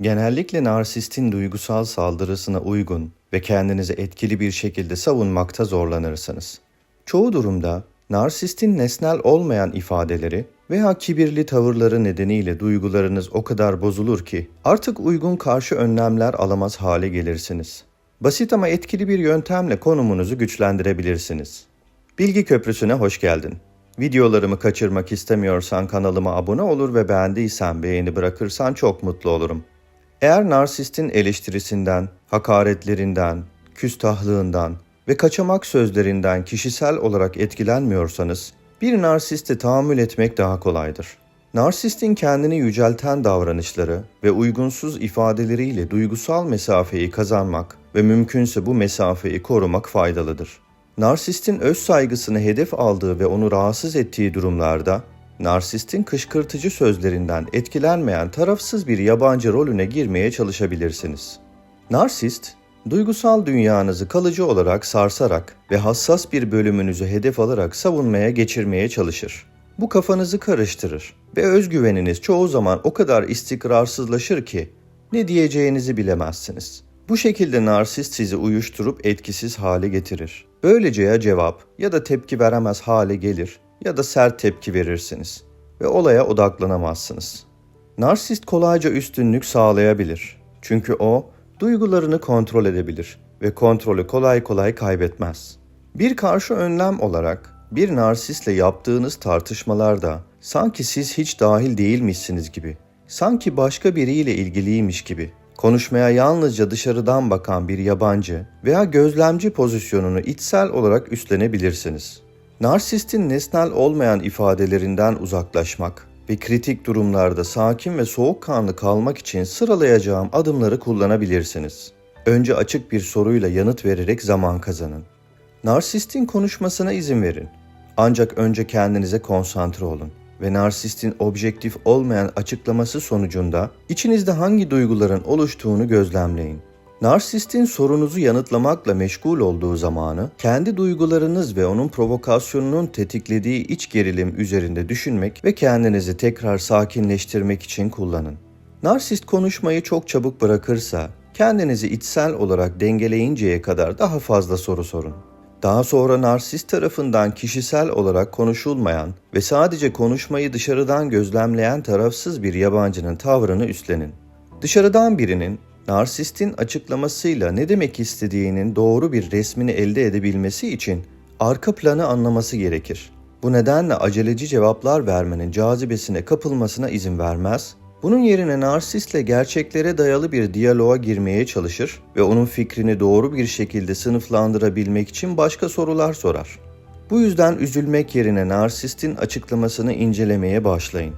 Genellikle narsistin duygusal saldırısına uygun ve kendinizi etkili bir şekilde savunmakta zorlanırsınız. Çoğu durumda narsistin nesnel olmayan ifadeleri veya kibirli tavırları nedeniyle duygularınız o kadar bozulur ki artık uygun karşı önlemler alamaz hale gelirsiniz. Basit ama etkili bir yöntemle konumunuzu güçlendirebilirsiniz. Bilgi Köprüsü'ne hoş geldin. Videolarımı kaçırmak istemiyorsan kanalıma abone olur ve beğendiysen beğeni bırakırsan çok mutlu olurum. Eğer narsistin eleştirisinden, hakaretlerinden, küstahlığından ve kaçamak sözlerinden kişisel olarak etkilenmiyorsanız, bir narsiste tahammül etmek daha kolaydır. Narsistin kendini yücelten davranışları ve uygunsuz ifadeleriyle duygusal mesafeyi kazanmak ve mümkünse bu mesafeyi korumak faydalıdır. Narsistin öz saygısını hedef aldığı ve onu rahatsız ettiği durumlarda narsistin kışkırtıcı sözlerinden etkilenmeyen tarafsız bir yabancı rolüne girmeye çalışabilirsiniz. Narsist, duygusal dünyanızı kalıcı olarak sarsarak ve hassas bir bölümünüzü hedef alarak savunmaya geçirmeye çalışır. Bu kafanızı karıştırır ve özgüveniniz çoğu zaman o kadar istikrarsızlaşır ki ne diyeceğinizi bilemezsiniz. Bu şekilde narsist sizi uyuşturup etkisiz hale getirir. Böylece ya cevap ya da tepki veremez hale gelir ya da sert tepki verirsiniz ve olaya odaklanamazsınız. Narsist kolayca üstünlük sağlayabilir. Çünkü o duygularını kontrol edebilir ve kontrolü kolay kolay kaybetmez. Bir karşı önlem olarak bir narsistle yaptığınız tartışmalarda sanki siz hiç dahil değilmişsiniz gibi, sanki başka biriyle ilgiliymiş gibi, konuşmaya yalnızca dışarıdan bakan bir yabancı veya gözlemci pozisyonunu içsel olarak üstlenebilirsiniz. Narsistin nesnel olmayan ifadelerinden uzaklaşmak ve kritik durumlarda sakin ve soğukkanlı kalmak için sıralayacağım adımları kullanabilirsiniz. Önce açık bir soruyla yanıt vererek zaman kazanın. Narsistin konuşmasına izin verin. Ancak önce kendinize konsantre olun ve narsistin objektif olmayan açıklaması sonucunda içinizde hangi duyguların oluştuğunu gözlemleyin. Narsistin sorunuzu yanıtlamakla meşgul olduğu zamanı kendi duygularınız ve onun provokasyonunun tetiklediği iç gerilim üzerinde düşünmek ve kendinizi tekrar sakinleştirmek için kullanın. Narsist konuşmayı çok çabuk bırakırsa kendinizi içsel olarak dengeleyinceye kadar daha fazla soru sorun. Daha sonra narsist tarafından kişisel olarak konuşulmayan ve sadece konuşmayı dışarıdan gözlemleyen tarafsız bir yabancının tavrını üstlenin. Dışarıdan birinin narsistin açıklamasıyla ne demek istediğinin doğru bir resmini elde edebilmesi için arka planı anlaması gerekir. Bu nedenle aceleci cevaplar vermenin cazibesine kapılmasına izin vermez, bunun yerine narsistle gerçeklere dayalı bir diyaloğa girmeye çalışır ve onun fikrini doğru bir şekilde sınıflandırabilmek için başka sorular sorar. Bu yüzden üzülmek yerine narsistin açıklamasını incelemeye başlayın.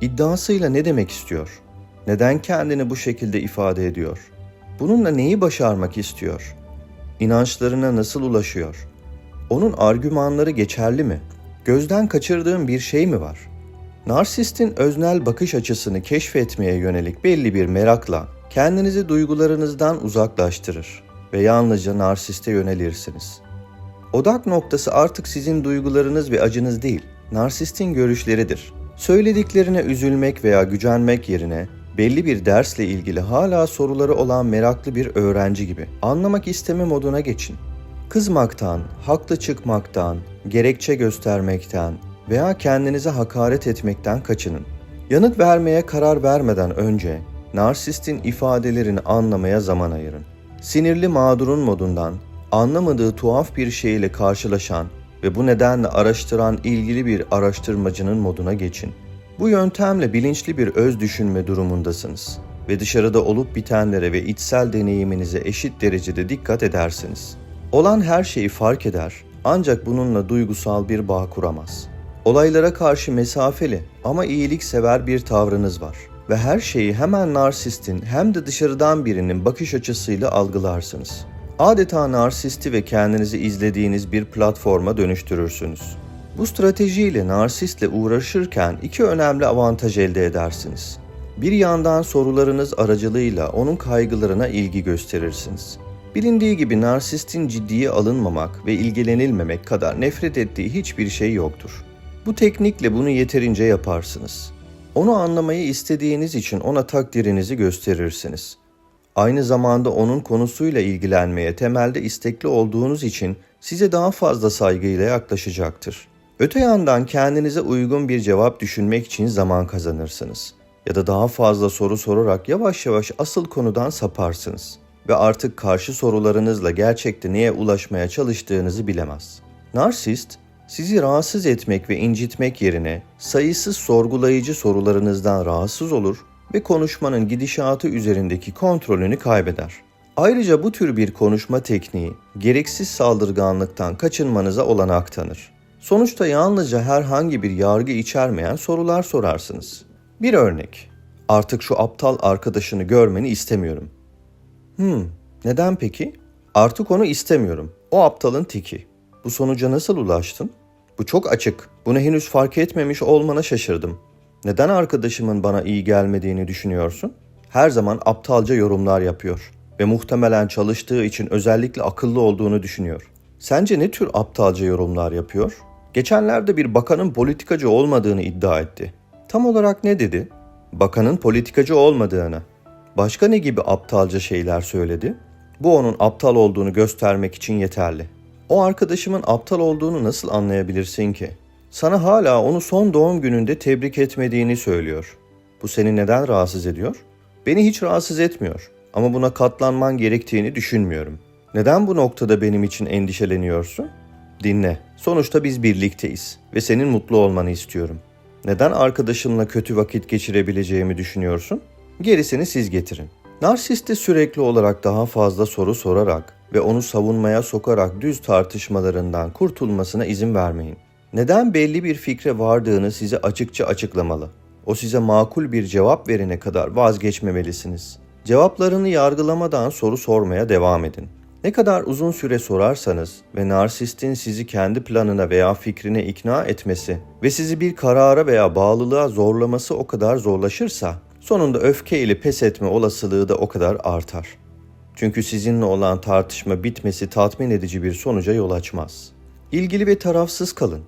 İddiasıyla ne demek istiyor? Neden kendini bu şekilde ifade ediyor? Bununla neyi başarmak istiyor? İnançlarına nasıl ulaşıyor? Onun argümanları geçerli mi? Gözden kaçırdığım bir şey mi var? Narsistin öznel bakış açısını keşfetmeye yönelik belli bir merakla kendinizi duygularınızdan uzaklaştırır ve yalnızca narsiste yönelirsiniz. Odak noktası artık sizin duygularınız ve acınız değil, narsistin görüşleridir. Söylediklerine üzülmek veya gücenmek yerine belli bir dersle ilgili hala soruları olan meraklı bir öğrenci gibi anlamak isteme moduna geçin. Kızmaktan, haklı çıkmaktan, gerekçe göstermekten veya kendinize hakaret etmekten kaçının. Yanıt vermeye karar vermeden önce narsistin ifadelerini anlamaya zaman ayırın. Sinirli mağdurun modundan anlamadığı tuhaf bir şeyle karşılaşan ve bu nedenle araştıran ilgili bir araştırmacının moduna geçin. Bu yöntemle bilinçli bir öz düşünme durumundasınız ve dışarıda olup bitenlere ve içsel deneyiminize eşit derecede dikkat edersiniz. Olan her şeyi fark eder ancak bununla duygusal bir bağ kuramaz. Olaylara karşı mesafeli ama iyiliksever bir tavrınız var ve her şeyi hemen narsistin hem de dışarıdan birinin bakış açısıyla algılarsınız. Adeta narsisti ve kendinizi izlediğiniz bir platforma dönüştürürsünüz. Bu stratejiyle narsistle uğraşırken iki önemli avantaj elde edersiniz. Bir yandan sorularınız aracılığıyla onun kaygılarına ilgi gösterirsiniz. Bilindiği gibi narsistin ciddiye alınmamak ve ilgilenilmemek kadar nefret ettiği hiçbir şey yoktur. Bu teknikle bunu yeterince yaparsınız. Onu anlamayı istediğiniz için ona takdirinizi gösterirsiniz. Aynı zamanda onun konusuyla ilgilenmeye temelde istekli olduğunuz için size daha fazla saygıyla yaklaşacaktır. Öte yandan kendinize uygun bir cevap düşünmek için zaman kazanırsınız. Ya da daha fazla soru sorarak yavaş yavaş asıl konudan saparsınız. Ve artık karşı sorularınızla gerçekte neye ulaşmaya çalıştığınızı bilemez. Narsist, sizi rahatsız etmek ve incitmek yerine sayısız sorgulayıcı sorularınızdan rahatsız olur ve konuşmanın gidişatı üzerindeki kontrolünü kaybeder. Ayrıca bu tür bir konuşma tekniği gereksiz saldırganlıktan kaçınmanıza olanak tanır. Sonuçta yalnızca herhangi bir yargı içermeyen sorular sorarsınız. Bir örnek. Artık şu aptal arkadaşını görmeni istemiyorum. Hmm, neden peki? Artık onu istemiyorum. O aptalın tiki. Bu sonuca nasıl ulaştın? Bu çok açık. Bunu henüz fark etmemiş olmana şaşırdım. Neden arkadaşımın bana iyi gelmediğini düşünüyorsun? Her zaman aptalca yorumlar yapıyor ve muhtemelen çalıştığı için özellikle akıllı olduğunu düşünüyor. Sence ne tür aptalca yorumlar yapıyor? Geçenlerde bir bakanın politikacı olmadığını iddia etti. Tam olarak ne dedi? Bakanın politikacı olmadığını. Başka ne gibi aptalca şeyler söyledi? Bu onun aptal olduğunu göstermek için yeterli. O arkadaşımın aptal olduğunu nasıl anlayabilirsin ki? Sana hala onu son doğum gününde tebrik etmediğini söylüyor. Bu seni neden rahatsız ediyor? Beni hiç rahatsız etmiyor ama buna katlanman gerektiğini düşünmüyorum. Neden bu noktada benim için endişeleniyorsun? Dinle. Sonuçta biz birlikteyiz ve senin mutlu olmanı istiyorum. Neden arkadaşımla kötü vakit geçirebileceğimi düşünüyorsun? Gerisini siz getirin. Narsiste sürekli olarak daha fazla soru sorarak ve onu savunmaya sokarak düz tartışmalarından kurtulmasına izin vermeyin. Neden belli bir fikre vardığını size açıkça açıklamalı. O size makul bir cevap verene kadar vazgeçmemelisiniz. Cevaplarını yargılamadan soru sormaya devam edin. Ne kadar uzun süre sorarsanız ve narsistin sizi kendi planına veya fikrine ikna etmesi ve sizi bir karara veya bağlılığa zorlaması o kadar zorlaşırsa sonunda öfke ile pes etme olasılığı da o kadar artar. Çünkü sizinle olan tartışma bitmesi tatmin edici bir sonuca yol açmaz. İlgili ve tarafsız kalın.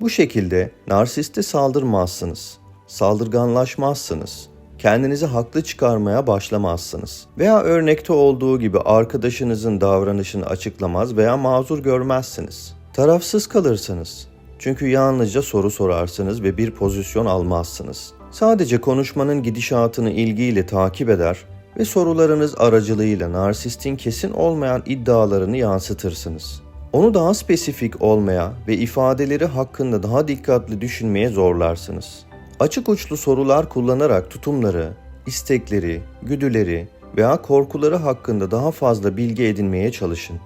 Bu şekilde narsiste saldırmazsınız, saldırganlaşmazsınız, kendinizi haklı çıkarmaya başlamazsınız. Veya örnekte olduğu gibi arkadaşınızın davranışını açıklamaz veya mazur görmezsiniz. Tarafsız kalırsınız. Çünkü yalnızca soru sorarsınız ve bir pozisyon almazsınız. Sadece konuşmanın gidişatını ilgiyle takip eder ve sorularınız aracılığıyla narsistin kesin olmayan iddialarını yansıtırsınız. Onu daha spesifik olmaya ve ifadeleri hakkında daha dikkatli düşünmeye zorlarsınız. Açık uçlu sorular kullanarak tutumları, istekleri, güdüleri veya korkuları hakkında daha fazla bilgi edinmeye çalışın.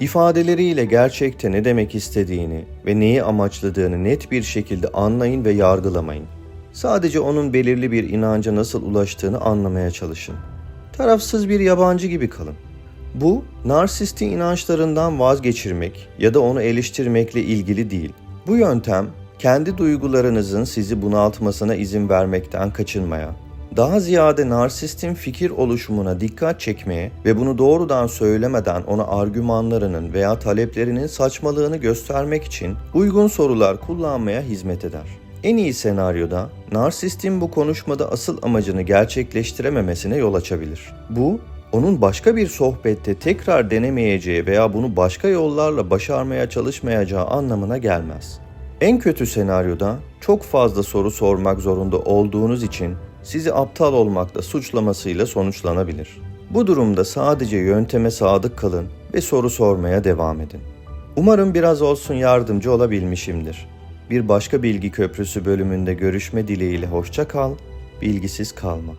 İfadeleriyle gerçekte ne demek istediğini ve neyi amaçladığını net bir şekilde anlayın ve yargılamayın. Sadece onun belirli bir inanca nasıl ulaştığını anlamaya çalışın. Tarafsız bir yabancı gibi kalın. Bu, narsistin inançlarından vazgeçirmek ya da onu eleştirmekle ilgili değil. Bu yöntem, kendi duygularınızın sizi bunaltmasına izin vermekten kaçınmaya, daha ziyade narsistin fikir oluşumuna dikkat çekmeye ve bunu doğrudan söylemeden ona argümanlarının veya taleplerinin saçmalığını göstermek için uygun sorular kullanmaya hizmet eder. En iyi senaryoda narsistin bu konuşmada asıl amacını gerçekleştirememesine yol açabilir. Bu onun başka bir sohbette tekrar denemeyeceği veya bunu başka yollarla başarmaya çalışmayacağı anlamına gelmez. En kötü senaryoda çok fazla soru sormak zorunda olduğunuz için sizi aptal olmakla suçlamasıyla sonuçlanabilir. Bu durumda sadece yönteme sadık kalın ve soru sormaya devam edin. Umarım biraz olsun yardımcı olabilmişimdir. Bir başka bilgi köprüsü bölümünde görüşme dileğiyle hoşça kal, bilgisiz kalma.